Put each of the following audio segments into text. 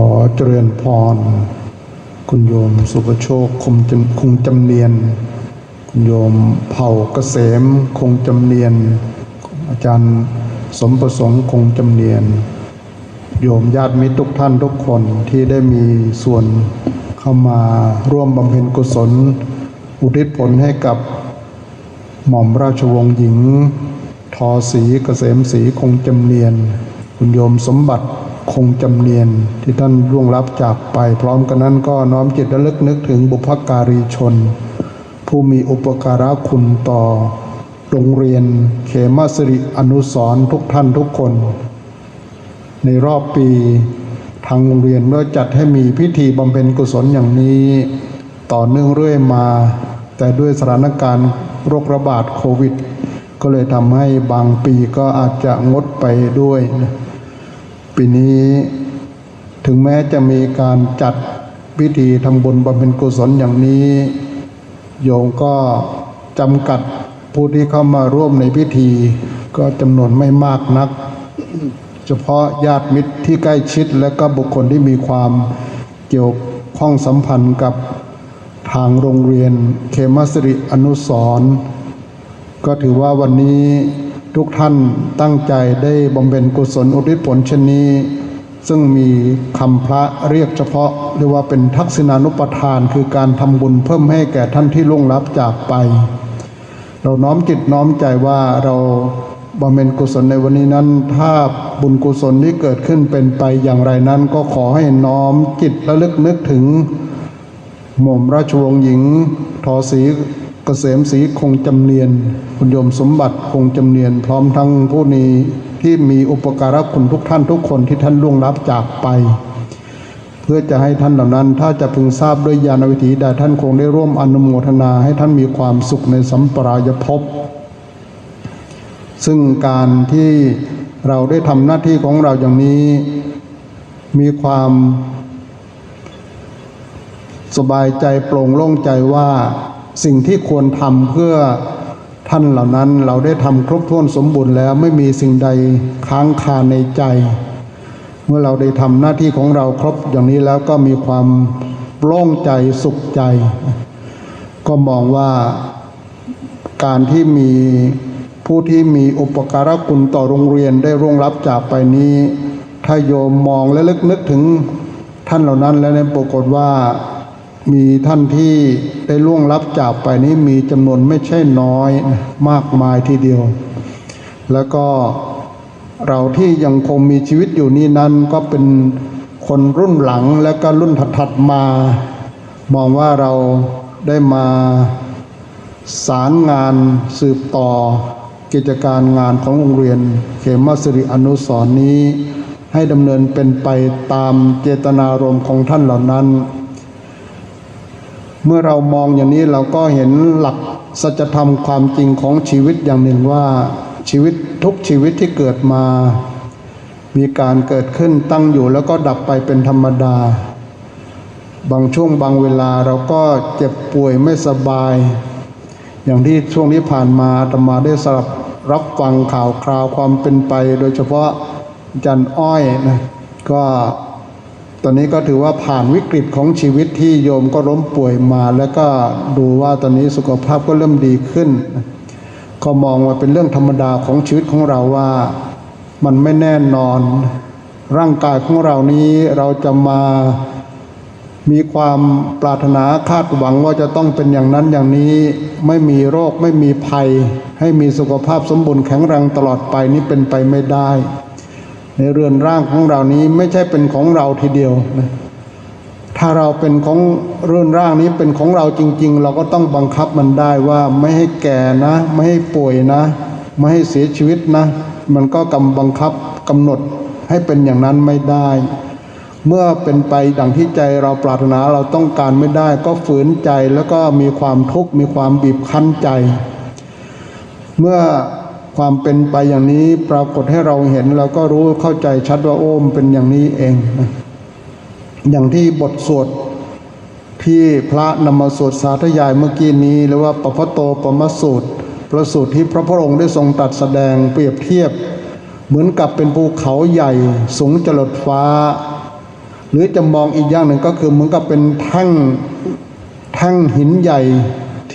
ขอเจริญพร คุณโยมสุภโชคคงจำคงจำเนียน คุณโยมเผ่าเกษมคงจำเนียน อาจารย์สมประสงค์คงจำเนียน โยมญาติมิตรทุกท่านทุกคนที่ได้มีส่วนเข้ามาร่วมบำเพ็ญกุศล อุทิศผลให้กับหม่อมราชวงศ์หญิง ทอสีเกษมสีคงจำเนียน คุณโยมสมบัติ คงจำเนียนที่ท่านร่วงรับจากไป พร้อมกันนั้นก็น้อมจิตระลึกนึกถึงบุพการีชน ผู้มีอุปการะคุณต่อ โรงเรียนเขมสิริอนุสรทุกท่านทุกคน ในรอบปีทางโรงเรียนก็จัดให้มีพิธีบำเพ็ญกุศลอย่างนี้ ต่อเนื่องเรื่อยมา แต่ด้วยสถานการณ์โรคระบาดโควิด ก็เลยทำให้บางปีก็อาจจะงดไปด้วยนะ ปีนี้ถึงแม้จะมีการจัดพิธีทำบุญบำเพ็ญกุศลอย่างนี้ โยมก็จำกัดผู้ที่เข้ามาร่วมในพิธี ก็จำนวนไม่มากนัก เฉพาะญาติมิตรที่ใกล้ชิดและก็บุคคลที่มีความเกี่ยวข้องสัมพันธ์กับทางโรงเรียนเคมสริอนุสรก็ถือว่าวันนี้ ทุกท่านตั้งใจได้บำเพ็ญกุศลอุทิศผลเช่นนี้ ซึ่งมีคำพระเรียกเฉพาะเรียกว่าเป็นทักษิณานุปทาน คือการทำบุญเพิ่มให้แก่ท่านที่ล่วงลับจากไป เราน้อมจิตน้อมใจว่าเราบำเพ็ญกุศลในวันนี้นั้น ถ้าบุญกุศลที่เกิดขึ้นเป็นไปอย่างไรนั้น ก็ขอให้น้อมจิตระลึกนึกถึง หม่อมราชวงศ์หญิงทอสี กษมศรีคงจำเนียน คุณโยมสมบัติคงจำเนียน พร้อมทั้งผู้นี้ที่มีอุปการะคุณทุกท่านทุกคนที่ท่านล่วงลับจากไป เพื่อจะให้ท่านเหล่านั้น ถ้าจะพึงทราบด้วยญาณวิถีใดท่านคงได้ร่วมอนุโมทนาให้ท่านมีความสุขในสัมปรายภพซึ่งการที่เราได้ทำหน้าที่ของเราอย่างนี้ มีความสบายใจโปร่งโล่งใจว่า สิ่งที่ควรทำเพื่อท่านเหล่านั้นเราได้ทำครบถ้วนสมบูรณ์แล้วไม่มีสิ่งใดค้างคาในใจ เมื่อเราได้ทำหน้าที่ของเราครบอย่างนี้แล้วก็มีความโล่งใจสุขใจ ก็มองว่าการที่มีผู้ที่มีอุปการะคุณต่อโรงเรียนได้ร่วงรับจากไปนี้ ถ้าโยมมองและลึกนึกถึงท่านเหล่านั้นแล้วเนี่ยปรากฏว่า มีท่านที่ได้ล่วงลับจากไปนี้มีจำนวนไม่ใช่น้อยมากมายทีเดียว แล้วก็เราที่ยังคงมีชีวิตอยู่นี้นั้นก็เป็นคนรุ่นหลังและก็รุ่นถัดๆมา มองว่าเราได้มาสารงานสืบต่อกิจการงานของโรงเรียน เขมสิริอนุสรณ์นี้ ให้ดำเนินเป็นไปตามเจตนารมณ์ของท่านเหล่านั้น เมื่อเรามองอย่างนี้เราก็เห็นหลักสัจธรรมความจริงของชีวิตอย่างหนึ่งว่าชีวิตทุกชีวิตที่เกิดมา มีการเกิดขึ้นตั้งอยู่แล้วก็ดับไปเป็นธรรมดา บางช่วงบางเวลาเราก็เจ็บป่วยไม่สบาย อย่างที่ช่วงที่ผ่านมาอาตมาได้สลับรับฟังข่าวคราวความเป็นไป โดยเฉพาะจันอ้อยนะก็ อนนี้ก็ถือว่าผ่านวิกฤตของชีวิตที่โยมก็ล้มป่วยมา แล้วก็ดูว่าตอนนี้สุขภาพก็เริ่มดีขึ้น ก็มองว่าเป็นเรื่องธรรมดาของชีวิตของเราว่ามันไม่แน่นอน ร่างกายของเรานี้เราจะมามีความปรารถนาคาดหวังว่าจะต้องเป็นอย่างนั้นอย่างนี้ไม่มีโรคไม่มีภัย ให้มีสุขภาพสมบูรณ์แข็งแรงตลอดไปนี้เป็นไปไม่ได้ ในเรือนร่างของเรานี้ไม่ใช่เป็นของเราทีเดียวนะถ้าเราเป็นของเรือนร่างนี้เป็นของเราจริง ๆ เราก็ต้องบังคับมันได้ว่าไม่ให้แก่นะ ไม่ให้ป่วยนะ ไม่ให้เสียชีวิตนะ มันก็กำบังคับกำหนดให้เป็นอย่างนั้นไม่ได้ เมื่อเป็นไปดังที่ใจเราปรารถนาเราต้องการไม่ได้ ก็ฝืนใจแล้วก็มีความทุกข์มีความบีบคั้นใจ เมื่อ ความเป็นไปอย่างนี้ปรากฏให้เราเห็นเราก็รู้เข้าใจชัดว่าโอ้มเป็นอย่างนี้เองนะอย่างที่บทสวดที่พระนำมาสวดสาธยายเมื่อกี้นี้ หรือว่าปพโตปมสูตร ประสูตรที่พระพุทธองค์ได้ทรงตัดแสดงเปรียบเทียบ เหมือนกับเป็นภูเขาใหญ่สูงจรดฟ้า หรือจะมองอีกอย่างหนึ่งก็คือเหมือนกับเป็นแท่งแท่งหินใหญ่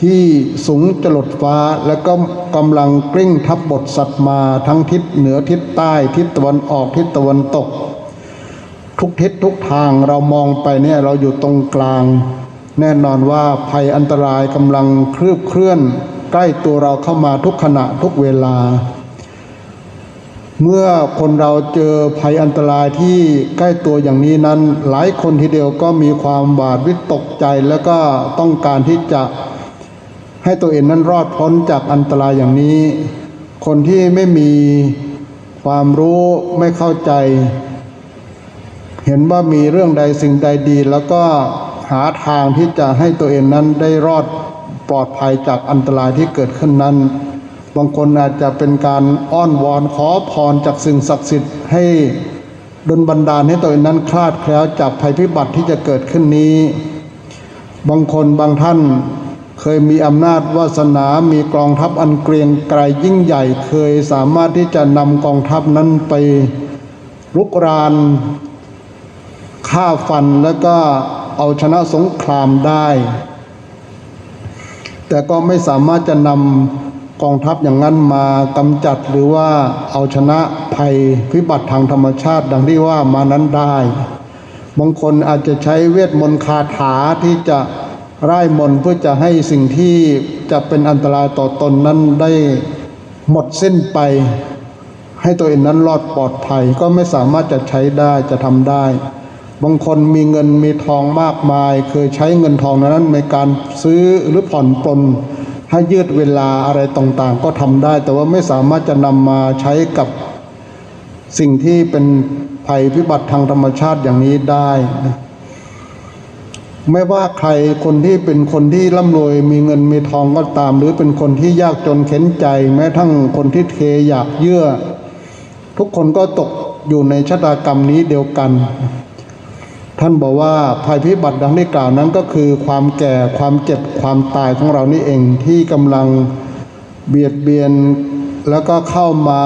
ที่สูงจรดฟ้าแล้วก็กำลังกลิ้งทับบทสัตว์มาทั้งทิศเหนือทิศใต้ทิศตะวันออกทิศตะวันตก ทุกทิศทุกทางเรามองไปเนี่ยเราอยู่ตรงกลาง แน่นอนว่าภัยอันตรายกำลังคลืบเคลื่อน ใกล้ตัวเราเข้ามาทุกขณะทุกเวลา เมื่อคนเราเจอภัยอันตรายที่ใกล้ตัวอย่างนี้นั้น หลายคนทีเดียวก็มีความบาดวิตกใจแล้วก็ต้องการที่จะ ให้ตัวเองนั้นรอดพ้นจากอันตรายอย่างนี้ คนที่ไม่มีความรู้ไม่เข้าใจ เห็นว่ามีเรื่องใดสิ่งใดดี แล้วก็หาทางที่จะให้ตัวเองนั้นได้รอดปลอดภัยจากอันตรายที่เกิดขึ้นนั้น บางคนอาจจะเป็นการอ้อนวอนขอพรจากสิ่งศักดิ์สิทธิ์ให้ดลบันดาลให้ตัวเองนั้นคลาดแคล้วจากภัยพิบัติที่จะเกิดขึ้นนี้ บางคนบางท่าน เคยมีอำนาจวาสนา มีกองทัพอันเกรียงไกรยิ่งใหญ่ เคยสามารถที่จะนำกองทัพนั้นไปรุกรานฆ่าฟันแล้วก็เอาชนะสงครามได้ แต่ก็ไม่สามารถจะนำกองทัพอย่างนั้นมากำจัดหรือว่าเอาชนะภัยพิบัติทางธรรมชาติดังที่ว่ามานั้นได้ บางคนอาจจะใช้เวทมนต์คาถาที่จะ ร่ายมนเพื่อจะให้สิ่งที่จะเป็นอันตรายต่อตนนั้นได้หมดสิ้นไป ให้ตัวเองนั้นรอดปลอดภัยก็ไม่สามารถจะใช้ได้จะทำได้ บางคนมีเงินมีทองมากมาย เคยใช้เงินทองนั้นในการซื้อหรือผ่อนปลนให้ยืดเวลาอะไรต่างๆ ก็ทำได้ แต่ว่าไม่สามารถจะนำมาใช้กับสิ่งที่เป็นภัยพิบัติทางธรรมชาติอย่างนี้ได้นะ ไม่ว่าใครคนที่เป็นคนที่ร่ำรวยมีเงินมีทองก็ตาม หรือเป็นคนที่ยากจนเข็นใจ แม้ทั้งคนที่เทอยากเยื่อ ทุกคนก็ตกอยู่ในชะตากรรมนี้เดียวกัน ท่านบอกว่าภัยพิบัติดังที่กล่าวนั้นก็คือความแก่ความเจ็บความตายของเรานี่เองที่กำลังเบียดเบียนแล้วก็เข้ามา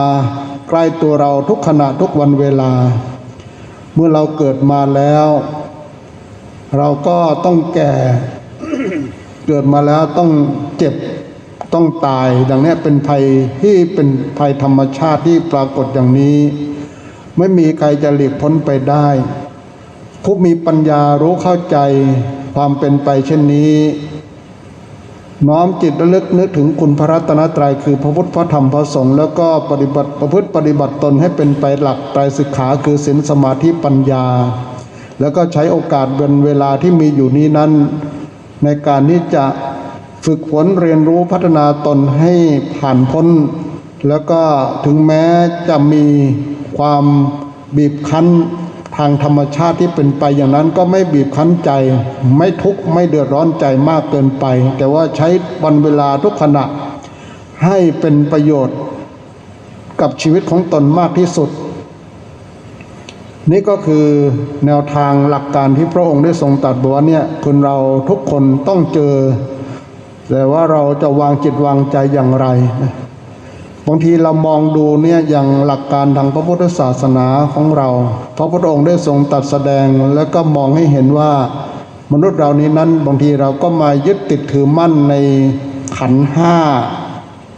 ใกล้ตัวเราทุกขณะทุกวันเวลา เมื่อเราเกิดมาแล้ว เราก็ต้องแก่เกิดมาแล้วต้องเจ็บต้องตาย ดังนี้เป็นภัยที่เป็นภัยธรรมชาติที่ปรากฏอย่างนี้ ไม่มีใครจะหลีกพ้นไปได้ ผู้มีปัญญารู้เข้าใจความเป็นไปเช่นนี้ น้อมจิตระลึกนึกถึงคุณพระรัตนตรัยคือพระพุทธพระธรรมพระสงฆ์แล้วก็ปฏิบัติประพฤติปฏิบัติตนให้เป็นไปหลักไตรสิกขาคือศีลสมาธิปัญญา แล้วก็ใช้โอกาสเป็นเวลาที่มีอยู่นี้นั้น ในการที่จะฝึกฝนเรียนรู้พัฒนาตนให้ผ่านพ้น แล้วก็ถึงแม้จะมีความบีบคั้นทางธรรมชาติที่เป็นไปอย่างนั้นก็ไม่บีบคั้นใจ ไม่ทุกข์ไม่เดือดร้อนใจมากเกินไป แต่ว่าใช้วันเวลาทุกขณะให้เป็นประโยชน์กับชีวิตของตนมากที่สุด นี่ก็คือแนวทางหลักการที่พระองค์ได้ทรงตรัสบอกว่าเนี่ยคนเราทุกคนต้องเจอ แต่ว่าเราจะวางจิตวางใจอย่างไร บางทีเรามองดูเนี่ยอย่างหลักการทางพระพุทธศาสนาของเรา พระพุทธองค์ได้ทรงตรัสแสดงแล้วก็มองให้เห็นว่ามนุษย์เรานี้นั้นบางทีเราก็มายึดติดถือมั่นในขันห้า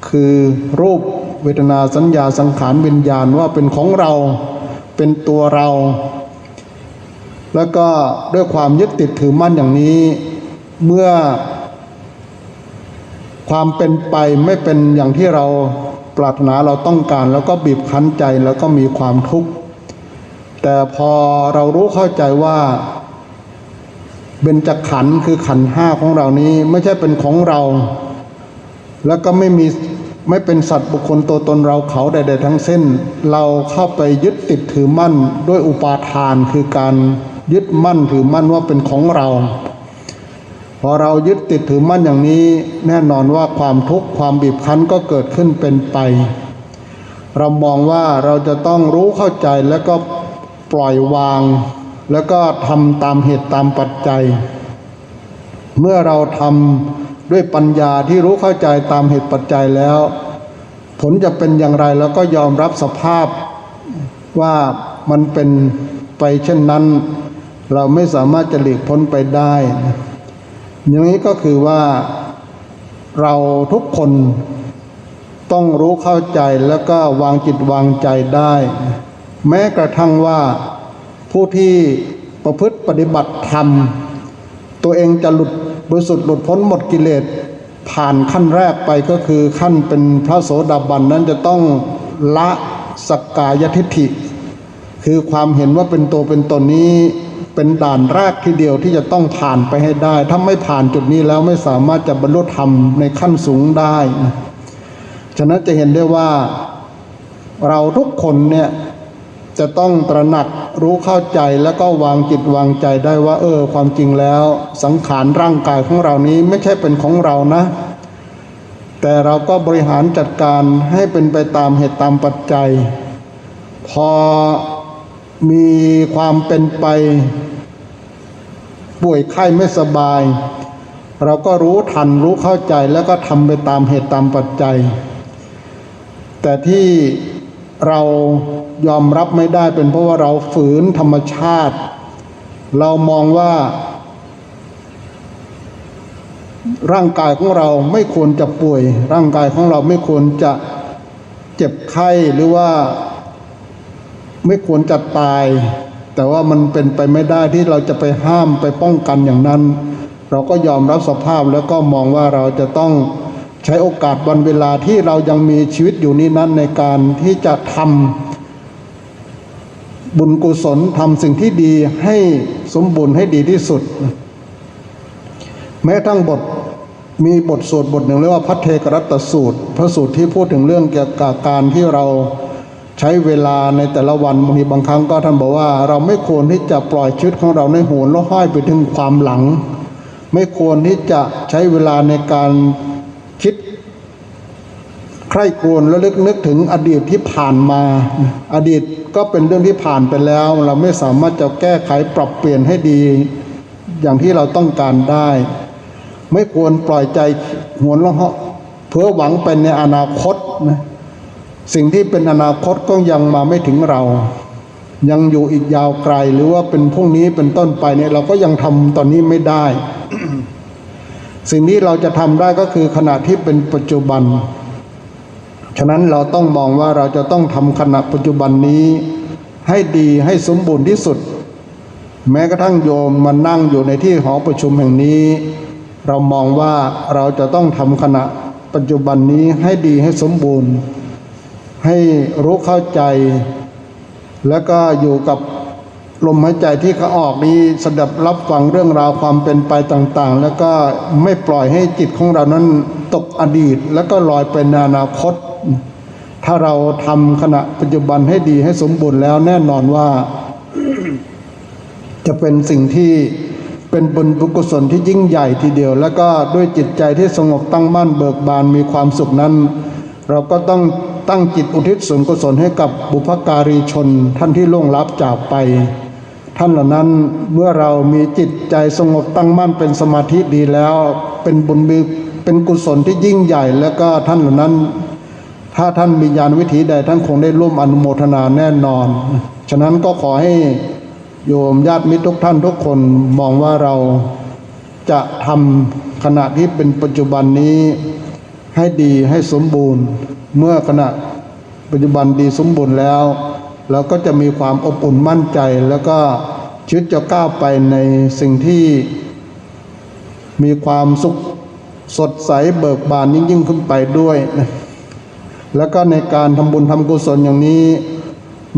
คือรูปเวทนาสัญญาสังขารวิญญาณว่าเป็นของเรา เป็นตัวเรา แล้วก็ด้วยความยึดติดถือมั่นอย่างนี้ เมื่อ ความเป็นไปไม่เป็นอย่างที่เราปรารถนาเราต้องการ แล้วก็บีบคั้นใจแล้วก็มีความทุกข์แต่พอเรารู้เข้าใจว่าเบญจขันธ์คือขันธ์ห้าของเรานี้ไม่ใช่เป็นของเรา แล้วก็ไม่มี ไม่เป็นสัตว์บุคคลตัวตนเราเขาใด ๆ ทั้งสิ้น เราเข้าไปยึดติดถือมั่นด้วยอุปาทานคือการยึดมั่นถือมั่นว่าเป็นของเรา พอเรายึดติดถือมั่นอย่างนี้ แน่นอนว่าความทุกข์ความบีบคั้นก็เกิดขึ้นเป็นไป เรามองว่าเราจะต้องรู้เข้าใจแล้วก็ปล่อยวาง แล้วก็ทำตามเหตุตามปัจจัย เมื่อเราทำ ด้วยปัญญาที่รู้เข้าใจตามเหตุปัจจัยแล้ว ผลจะเป็นอย่างไรแล้วก็ยอมรับสภาพว่ามันเป็นไปเช่นนั้น เราไม่สามารถจะหลีกพ้นไปได้ อย่างนี้ก็คือว่าเราทุกคนต้องรู้เข้าใจแล้วก็วางจิตวางใจได้ แม้กระทั่งว่าผู้ที่ประพฤติปฏิบัติธรรม ตัวเองจะหลุด บริสุทธิ์หลุดพ้นหมดกิเลสผ่านขั้นแรกไปก็คือขั้นเป็นพระโสดาบันนั้นจะต้องละสกกายทิฏฐิ คือความเห็นว่าเป็นตัวเป็นตนนี้เป็นด่านแรกทีเดียวที่จะต้องผ่านไปให้ได้ ถ้าไม่ผ่านจุดนี้แล้วไม่สามารถจะบรรลุธรรมในขั้นสูงได้ ฉะนั้นจะเห็นได้ว่าเราทุกคนเนี่ย จะต้องตระหนักรู้เข้าใจแล้วก็วางจิตวางใจได้ว่า เออ ความจริงแล้ว สังขารร่างกายของเรานี้ไม่ใช่เป็นของเรานะ แต่เราก็บริหารจัดการให้เป็นไปตามเหตุตามปัจจัย พอมีความเป็นไป ป่วยไข้ไม่สบาย เราก็รู้ทันรู้เข้าใจแล้วก็ทำไปตามเหตุตามปัจจัย แต่ที่เรา ยอมรับไม่ได้เป็นเพราะว่าเราฝืนธรรมชาติ เรามองว่า ร่างกายของเราไม่ควรจะป่วย ร่างกายของเราไม่ควรจะเจ็บไข้หรือว่าไม่ควรจะตาย แต่ว่ามันเป็นไปไม่ได้ที่เราจะไปห้ามไปป้องกันอย่างนั้น เราก็ยอมรับสภาพแล้วก็มองว่าเราจะต้องใช้โอกาสวันเวลาที่เรายังมีชีวิตอยู่นี้นั้นในการที่จะทำ บุญกุศลทำสิ่งที่ดีให้สมบูรณ์ให้ดีที่สุด แม้ทั้งบทมีบทสวดบทหนึ่งเรียกว่าพัทเทกรัตสูตร พระสูตรที่พูดถึงเรื่องเกี่ยวกับการที่เราใช้เวลาในแต่ละวันบางทีบางครั้งก็ท่านบอกว่า เราไม่ควรที่จะปล่อยชีวิตของเราในโหนแล้วห้อยไปถึงความหลัง ไม่ควรที่จะใช้เวลาในการ คร่ครวญและลึกนึกถึงอดีตที่ผ่านมา อดีตก็เป็นเรื่องที่ผ่านไปแล้ว เราไม่สามารถจะแก้ไขปรับเปลี่ยนให้ดี อย่างที่เราต้องการได้ ไม่ควรปล่อยใจหวนละเหาะเพื่อหวังไปในอนาคตนะสิ่งที่เป็นอนาคตก็ยังมาไม่ถึงเรา ยังอยู่อีกยาวไกลหรือว่าเป็นพรุ่งนี้เป็นต้นไปเนี่ยเราก็ยังทำตอนนี้ไม่ได้ สิ่งที่เราจะทำได้ก็คือขณะที่เป็นปัจจุบัน ฉะนั้นเราต้องมองว่าเราจะต้องทำขณะปัจจุบันนี้ ให้ดีให้สมบูรณ์ที่สุด แม้กระทั่งโยมมานั่งอยู่ในที่หอประชุมแห่งนี้ เรามองว่าเราจะต้องทำขณะปัจจุบันนี้ให้ดีให้สมบูรณ์ ให้รู้เข้าใจ แล้วก็อยู่กับลมหายใจที่เขาออกนี้สดับรับฟังเรื่องราวความเป็นไปต่างๆ แล้วก็ไม่ปล่อยให้จิตของเรานั้นตกอดีต แล้วก็ลอยไปในอนาคต ถ้าเราทำขณะปัจจุบันให้ดีให้สมบูรณ์แล้วแน่นอนว่า จะเป็นสิ่งที่เป็นบุญบุกุศลที่ยิ่งใหญ่ทีเดียว แล้วก็ด้วยจิตใจที่สงบตั้งมั่นเบิกบานมีความสุขนั้น เราก็ต้องตั้งจิตอุทิศส่วนกุศลให้กับบุพการีชนท่านที่ล่วงลับจากไป ท่านเหล่านั้นเมื่อเรามีจิตใจสงบตั้งมั่นเป็นสมาธิดีแล้ว เป็นบุญเป็นกุศลที่ยิ่งใหญ่ แล้วก็ท่านเหล่านั้น ถ้าท่านมีญาณวิถีใดท่านคงได้ร่วมอนุโมทนาแน่นอน ฉะนั้นก็ขอให้โยมญาติมิตรทุกท่านทุกคนมองว่าเราจะทำขณะที่เป็นปัจจุบันนี้ให้ดีให้สมบูรณ์ เมื่อขณะปัจจุบันดีสมบูรณ์แล้ว เราก็จะมีความอบอุ่นมั่นใจ แล้วก็ชีวิตจะก้าวไปในสิ่งที่มีความสุขสดใสเบิกบานยิ่งยิ่งขึ้นไปด้วยนะ แล้วก็ในการทำบุญทำกุศลอย่างนี้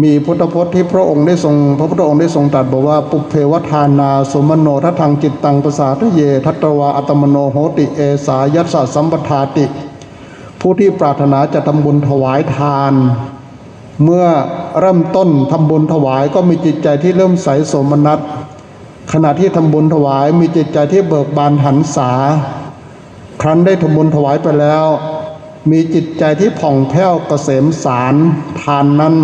มีพุทธพจน์ที่พระองค์ได้ทรง พระพุทธองค์ได้ทรงตรัสบอกว่า ปุเพวทานาสมโนทัทังจิตตังประสาทะเย ทัตวาอัตมโนโหติเอสายัสสะสัมปทาติ ผู้ที่ปรารถนาจะทำบุญถวายทาน เมื่อเริ่มต้นทำบุญถวายก็มีจิตใจที่เริ่มใสสมนัสขณะที่ทำบุญถวายมีจิตใจที่เบิกบานหันษา ครั้นได้ทำบุญถวายไปแล้ว มีจิตใจที่ผ่องแผ้วเกษมสารทานนั้น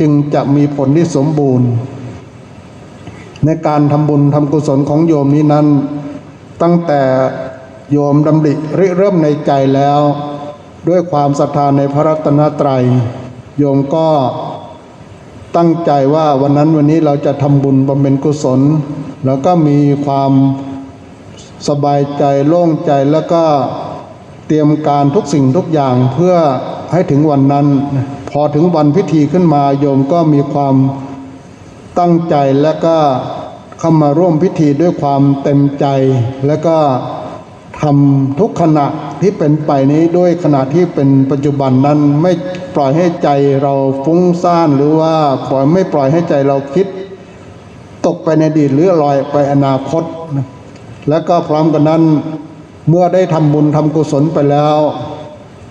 จึงจะมีผลที่สมบูรณ์ ในการทำบุญทำกุศลของโยมนี้นั้น ตั้งแต่โยมดำริริเริ่มในใจแล้ว ด้วยความศรัทธาในพระรัตนตรัย โยมก็ตั้งใจว่าวันนั้นวันนี้เราจะทำบุญบำเพ็ญกุศล แล้วก็มีความสบายใจโล่งใจแล้วก็ เตรียมการทุกสิ่งทุกอย่างเพื่อให้ถึงวันนั้น พอถึงวันพิธีขึ้นมาโยมก็มีความตั้งใจและก็เข้ามาร่วมพิธีด้วยความเต็มใจ และก็ทำทุกขณะที่เป็นไปนี้ด้วยขณะที่เป็นปัจจุบันนั้นไม่ปล่อยให้ใจเราฟุ้งซ่านหรือว่าปล่อยไม่ปล่อยให้ใจเราคิด ตกไปในอดีตหรือลอยไปอนาคต และก็พร้อมกันนั้น เมื่อได้ทำบุญทำกุศลไปแล้ว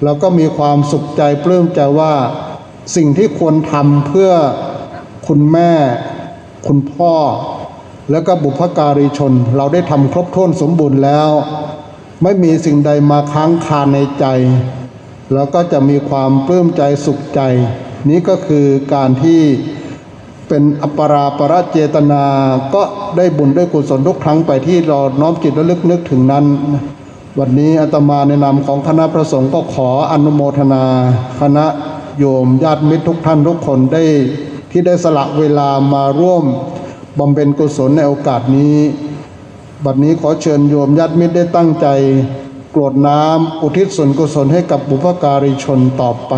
เราก็มีความสุขใจปลื้มใจว่าสิ่งที่ควรทำเพื่อคุณแม่ คุณพ่อ แล้วก็บุพการีชน เราได้ทำครบถ้วนสมบูรณ์แล้ว ไม่มีสิ่งใดมาค้างคาในใจ แล้วก็จะมีความปลื้มใจสุขใจ นี้ก็คือการที่เป็นอัปปราประเจตนาก็ได้บุญได้กุศลทุกครั้งไปที่เราน้อมจิตระลึกนึกถึงนั้น วันนี้อาตมาในนามของคณะพระสงฆ์ก็ขออนุโมทนา คณะโยมญาติมิตรทุกท่านทุกคนได้ที่ได้สละเวลามาร่วมบำเพ็ญกุศลในโอกาสนี้ บัดนี้ขอเชิญโยมญาติมิตรได้ตั้งใจกรวดน้ำอุทิศส่วนกุศลให้กับบุพการีชนต่อไป